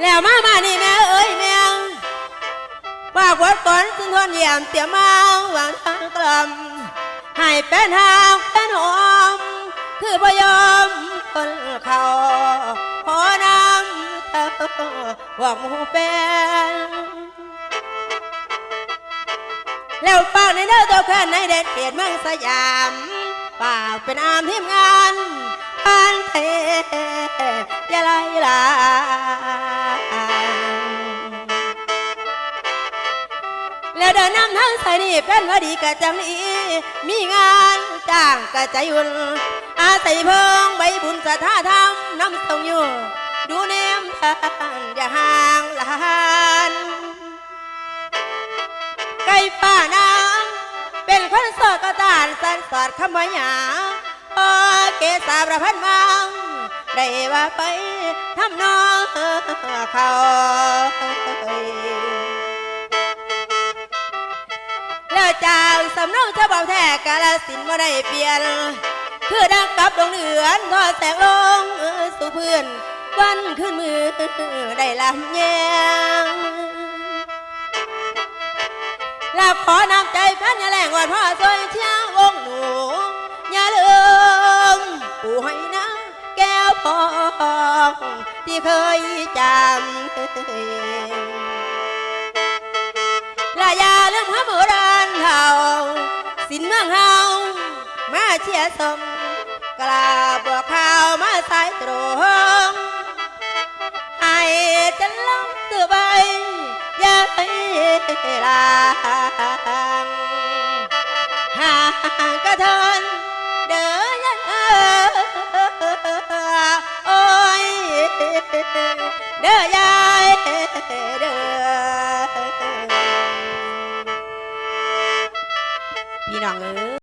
แล้วมามานี่แม่เอ้ยแม่งฝากวัดก่อนซึ่งทนเยี่ยมเตี่ยมาหวังทางกลมให้เป็นหางเป็นหอมคือพยอมคนเขาขอนำเธอบอกหมูเป็นแล้วฝากในเด้อตัวแค่ในเด็ดเขตเมืองสยามฝากเป็นอามทีมงาน พันเทยาไลลาแล้วเดินนำทางสายนี่เป็นวดีกะจังนี้มีงานจ้างกะใจอุ่นอาศัยเพิงใบบุญสถาธรรมน้ำทรงอยู่ดูเนมทางอย่าห่างหลานไก่ป่านางเป็นคนโสดกระตานสันสอดคำว่ายา พอเกษาประพันธ์มังได้ว่าไปทำนองเขาแล้วจากสำเนาเจ้าเบาแท้กาลสินธุ์บ่ได้เปลี่ยน คือดังกับดวงเดือนทอดแสงลงสู่พื้นวันขึ้นมือได้ลำแยงแล้วขอนำใจแฟนย่าแรงวันพ่อซอยเชียร์วงหนู องที่เคยจำและย่าลืมพระโบราณเฮาสินเมืองเฮามาเชียสมกลาบวกข่าวมาสายตรงให้จะลงตัวไปย่าไปลางหากระทนเดิน พี่น้องเอ้